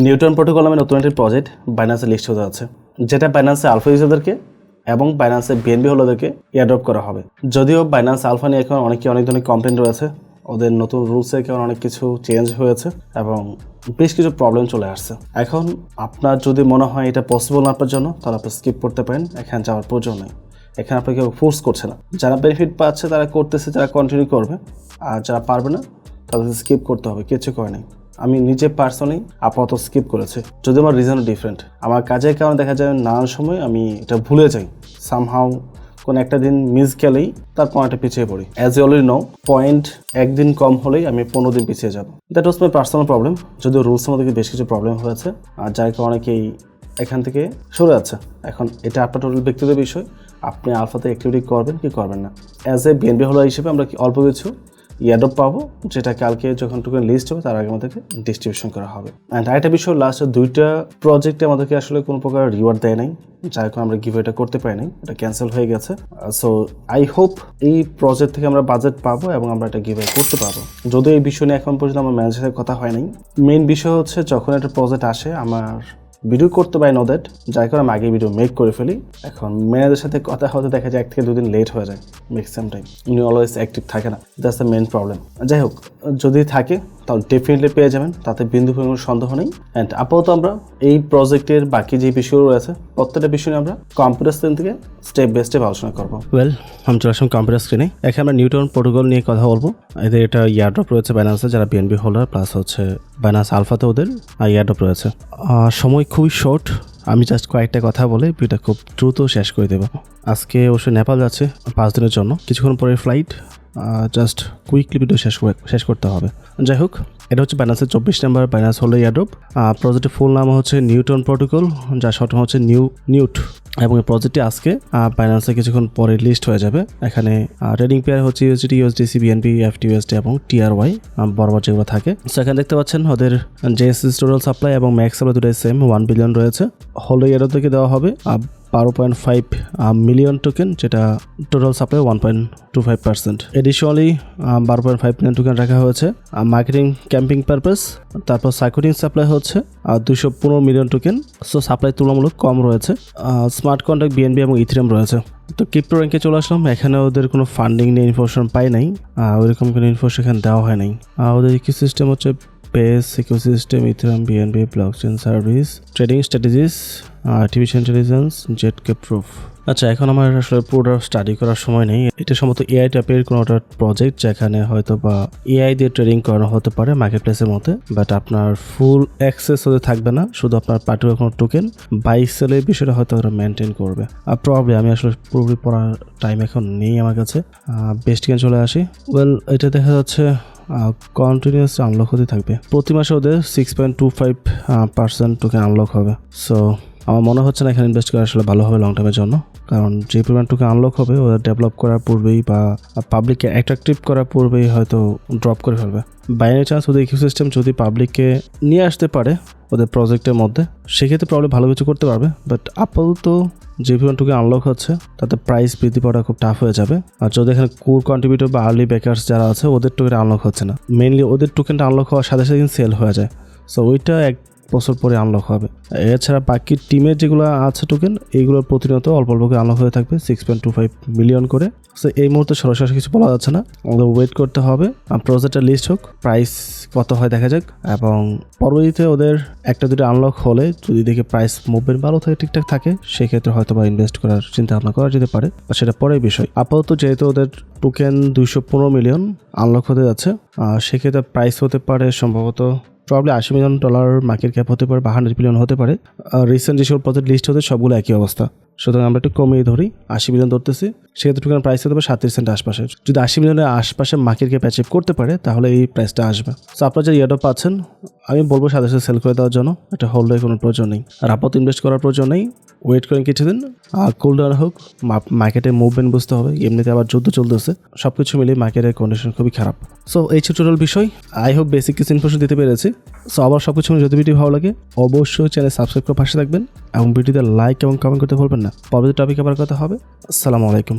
Newton protocol নামে নতুন একটি প্রজেক্ট বাইন্যান্সে লিস্ট হতে আছে যেটা বাইন্যান্সে আলফা ইউজারদেরকে এবং বাইন্যান্সে বিএনবি হোল্ডারদেরকে এয়ারড্রপ করা হবে। যদিও বাইন্যান্স আলফা নিয়ে এখন অনেকে অনেক ধরনের কমপ্লেন রয়েছে, ওদের নতুন রুলসে এখন অনেক কিছু চেঞ্জ হয়েছে এবং বেশ কিছু প্রবলেম চলে আসছে। এখন আপনার যদি মনে হয় এটা পসিবল আপনার জন্য, তাহলে আপনি স্কিপ করতে পারেন, এখানে যাওয়ার প্রয়োজন নেই। এখানে আপনাকে ফোর্স করছে না। যারা বেনিফিট পাচ্ছে, তারা করতেছে, যারা কন্টিনিউ করবে, আর যারা পারবে না তাদের স্কিপ করতে হবে, কিছু করে নেই। আমি নিজে পার্সোনালি আপাতত স্কিপ করেছি। যদি আমার রিজন ডিফারেন্ট আমার কাজের কারণে দেখা যায় নানান সময় আমি এটা ভুলে যাই। সামহাও কোনো একটা দিন মিস গেলেই তার পয়েন্টে পিছিয়ে পড়ি। As you already know point একদিন কম হলেই আমি পনেরো দিন পিছিয়ে যাব। That was my personal problem যদিও রুলসের মধ্যে বেশ কিছু প্রবলেম হয়েছে, আর যার কারণে অনেকেই এখান থেকে সরে যাচ্ছে। এখন এটা আপনার টোটাল ব্যক্তিগত বিষয়। আপনি আলফাতে অ্যাক্টিভিটি করবেন কি করবেন না। অ্যাজ এ বিএনপি হোল্ডার হিসেবে আমরা কি অল্প কিছু ইয়াডপ পাবো, যেটা কালকে যখন লিস্ট হবে, তার আগে আমাদেরকে ডিস্ট্রিবিউশন করা হবে। অ্যান্ড আরেকটা বিষয় লাস্টে দুইটা প্রজেক্টে আমাদেরকে আসলে কোনো প্রকার রিওয়ার্ড দেয় নাই যার কারণে আমরা গিভ এটা করতে পারি নাই, এটা ক্যান্সেল হয়ে গেছে। সো আই হোপ এই প্রজেক্ট থেকে আমরা বাজেট পাবো এবং আমরা এটা গিভ করতে পারব। যদিও এই বিষয় নিয়ে এখন পর্যন্ত আমার ম্যানেজারের কথা হয় নাই বিষয় হচ্ছে যখন একটা প্রজেক্ট আসে, আমার ভিডিও করতে পারি নো দ্যাট যাই কারণে আমি আগে ভিডিও মেক করে ফেলি। এখন মেয়েদের সাথে কথা হতে দেখা যায়, এক থেকে দুদিন লেট হয়ে যায় ম্যাক্সিমাম টাইম উনি অলওয়েজ অ্যাক্টিভ থাকে না। দ্যাটস দ্য মেন প্রবলেম যাই হোক, যদি থাকে তাহলে ডেফিনেটলি পেয়ে যাবেন। তাতে বিন্দু পরিমাণ সন্দেহ নেই। অ্যান্ড আপাতত আমরা এই প্রজেক্টের বাকি যে বিষয়গুলো রয়েছে, প্রত্যেকটা বিষয় নিয়ে আমরা কম্পিউটার স্ক্রিন থেকে স্টেপ বাই স্টেপ আলোচনা করব। ওয়েল আমি চলে আসলাম কম্পিউটার স্ক্রিনে এখানে আমরা নিউটন প্রোটোকল নিয়ে কথা বলব। এদের এটা ইয়ারড্রপ রয়েছে বাইন্যান্সে যারা বিএনবি হোল্ডার প্লাস হচ্ছে বাইন্যান্স আলফাতে ওদের আর ইয়ারড্রপ রয়েছে। সময় খুবই শর্ট আমি জাস্ট কয়েকটা কথা বলে ভিডিওটা খুব দ্রুত শেষ করে দেবো। আজকে অবশ্য নেপাল যাচ্ছে পাঁচ দিনের জন্য। কিছুক্ষণ পরে ফ্লাইট জাস্ট কুইকলি ভিডিও শেষ শেষ করতে হবে। যাই হোক, এটা হচ্ছে বাইন্যান্সের চব্বিশ নাম্বার বাইন্যান্স হলো ইয়াড্রপ প্রজেক্টের ফুল নাম হচ্ছে নিউটন প্রোটোকল যার শর্ট হচ্ছে নিউ নিউট এবং এই প্রজেক্টটি আজকে বাইন্যান্সে কিছুক্ষণ পরে লিস্ট হয়ে যাবে। এখানে ট্রেডিং পেয়ার হচ্ছে USD USDC BNP FT USD এবং টিআরওয়াই বরাবর যেগুলো থাকে। সো এখানে দেখতে পাচ্ছেন ওদের জেএসএস টোটাল সাপ্লাই এবং ম্যাক্স সাপ্লাই দুটোই সেম ওয়ান বিলিয়ন রয়েছে। হলো ইয়ারও থেকে দেওয়া হবে। বারো পয়েন্ট ফাইভ মিলিয়ন টোকেন যেটা total supply one point two five percent additionally বারো পয়েন্ট ফাইভ মিলিয়ন টোকেন রাখা হয়েছে। মার্কেটিং ক্যাম্পিং পারপাস তারপর সাইকোটিং সাপ্লাই হচ্ছে আর দুশো পনেরো মিলিয়ন টোকেন সো সাপ্লাই তুলনামূলক কম রয়েছে। স্মার্ট কন্ট্যাক্ট বিএনবি এবং ইথিরাম রয়েছে। তো ক্রিপ্টো র্যাঙ্কে চলে আসলাম, এখানে ওদের কোনো ফান্ডিং নিয়ে ইনফরমেশন পাই নাই ওইরকম কোনো ইনফরমেশন এখানে দেওয়া হয় নাই। ওদের কি সিস্টেম হচ্ছে ecosystem Ethereum BNB blockchain service trading strategies artificial intelligence Z K proof আচ্ছা এখন আমার আসলে পুরো স্টাডি করার সময় নেই। এটা সম্ভবত এআই টাইপের কোনো একটা প্রজেক্ট যেখানে হয়তো বা এআই দিয়ে ট্রেডিং করানো হতে পারে মার্কেট প্লেসের মধ্যে বাট আপনার ফুল অ্যাক্সেস হতে থাকবে না। শুধু আপনার পার্টিকুলার কোনো টোকেন বাই সেলের বিষয়টা হয়তো ওরা মেনটেন করবে। আর প্রবলেম আমি আসলে পুরোপুরি পড়ার টাইম এখন নেই আমার কাছে। বেস্ট কেন চলে আসি। ওয়েল এটা দেখা যাচ্ছে কন্টিনিউয়াস আনলক হতে থাকবে। প্রতি মাসে ওদের six point two five percent token unlock হবে। সো আমার মনে হচ্ছে না এখানে ইনভেস্ট করা আসলে ভালো হবে লং টার্মের জন্য। কারণ যে পরিমাণ টোকেন আনলক হবে ওদের ডেভেলপ করার পূর্বেই বা পাবলিককে অ্যাট্রাকটিভ করার পূর্বেই হয়তো ড্রপ করে ফেলবে। বাইরে চান্স ওদের ইকোসিস্টেম যদি পাবলিককে নিয়ে আসতে পারে ওদের প্রজেক্টের মধ্যে, সেক্ষেত্রে প্রবলেম ভালো কিছু করতে পারবে। বাট আপাতত যে পরিমাণ টোকেন আনলক হচ্ছে, তাতে প্রাইস বৃদ্ধি পাওয়াটা খুব টাফ হয়ে যাবে। আর যদি এখানে কোর কন্ট্রিবিউটর বা আর্লি বেকার্স যারা আছে, ওদের টোকেন আনলক হচ্ছে না। মেনলি ওদের টোকেনটা আনলক হওয়ার সাথে সাথে সেল হয়ে যায়। সো ওইটা এক বছর পরে আনলক হবে। এছাড়া বাকি টিমের যেগুলো আছে টোকেন এইগুলোর প্রতিনিয়ত অল্প অল্প করে আনলক হয়ে থাকবে six point two five million করে। সো এই মুহূর্তে সরাসরি কিছু বলা যাচ্ছে না। আমাদের ওয়েট করতে হবে। প্রজেক্টটা লিস্ট হোক প্রাইস কত হয় দেখা যাক। এবং পরবর্তীতে ওদের একটা দুটো আনলক হলে যদি দেখে প্রাইস মুভমেন্ট ভালো থাকে, ঠিকঠাক থাকে, সেক্ষেত্রে হয়তো বা ইনভেস্ট করার চিন্তা ভাবনা করা যেতে পারে। বা সেটা পরের বিষয়। আপাতত যেহেতু ওদের টোকেন দুইশো পনেরো মিলিয়ন আনলক হতে যাচ্ছে সেক্ষেত্রে প্রাইস হতে পারে সম্ভবত প্রবলি আশি মিলিয়ন ডলার মার্কেট ক্যাপ হতে পারে বা হান্ড্রেড বিলিয়ন হতে পারে। রিসেন্ট যেসব প্রজেক্ট লিস্ট হতে সবগুলো একই অবস্থা। সুতরাং আমরা একটু কমিয়ে ধরি, আশি মিলিয়ন ধরতেছি। সেক্ষেত্রে টোকেন প্রাইস পারে সাতত্রিশ সেন্ট আশপাশে যদি আশি মিলিয়নের আশপাশে মার্কেট ক্যাপ অ্যাচিভ করতে পারে, তাহলে এই প্রাইসটা আসবে। সো আপনারা যে ইয়ারডপ পাচ্ছেন, আমি বলব সাথে সাথে সেল করে দেওয়ার জন্য। এটা হোল্ডের কোনো প্রয়োজন নেই। আর আপাতত ইনভেস্ট করার প্রয়োজন নেই। ওয়েট করেন কিছুদিন আর কুল হোক মার্কেটে মুভমেন্ট বুঝতে হবে। এমনিতে আবার যুদ্ধ চলতেছে। সব কিছু মিলিয়ে মার্কেটের কন্ডিশন খুবই খারাপ। সো এই ছোটোটাল বিষয়। আই হোপ বেসিক কিছু ইনফরমেশন দিতে পেরেছি। সো আবার সব কিছু যদি ভিডিও ভালো লাগে, অবশ্যই চ্যানেল সাবস্ক্রাইব করে পাশে থাকবেন। এবং ভিডিওতে লাইক এবং কমেন্ট করতে ভুলবেন না। পরবর্তী টপিক আবার কথা হবে। আসসালামু আলাইকুম।